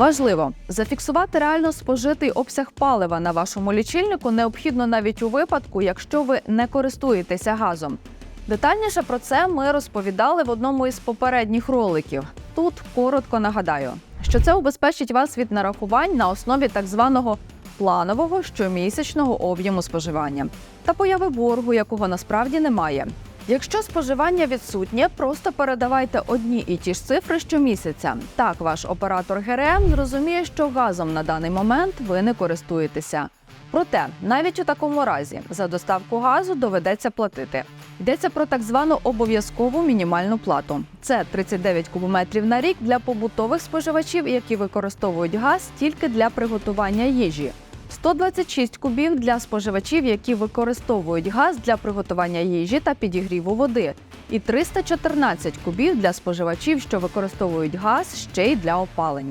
Важливо зафіксувати реально спожитий обсяг палива на вашому лічильнику необхідно навіть у випадку, якщо ви не користуєтеся газом. Детальніше про це ми розповідали в одному із попередніх роликів. Тут коротко нагадаю, що це убезпечить вас від нарахувань на основі так званого планового щомісячного об'єму споживання та появи боргу, якого насправді немає. Якщо споживання відсутнє, просто передавайте одні і ті ж цифри щомісяця. Так ваш оператор ГРМ зрозуміє, що газом на даний момент ви не користуєтеся. Проте, навіть у такому разі за доставку газу доведеться платити. Йдеться про так звану обов'язкову мінімальну плату. Це 39 кубометрів на рік для побутових споживачів, які використовують газ тільки для приготування їжі. 126 кубів для споживачів, які використовують газ для приготування їжі та підігріву води, і 314 кубів для споживачів, що використовують газ ще й для опалення.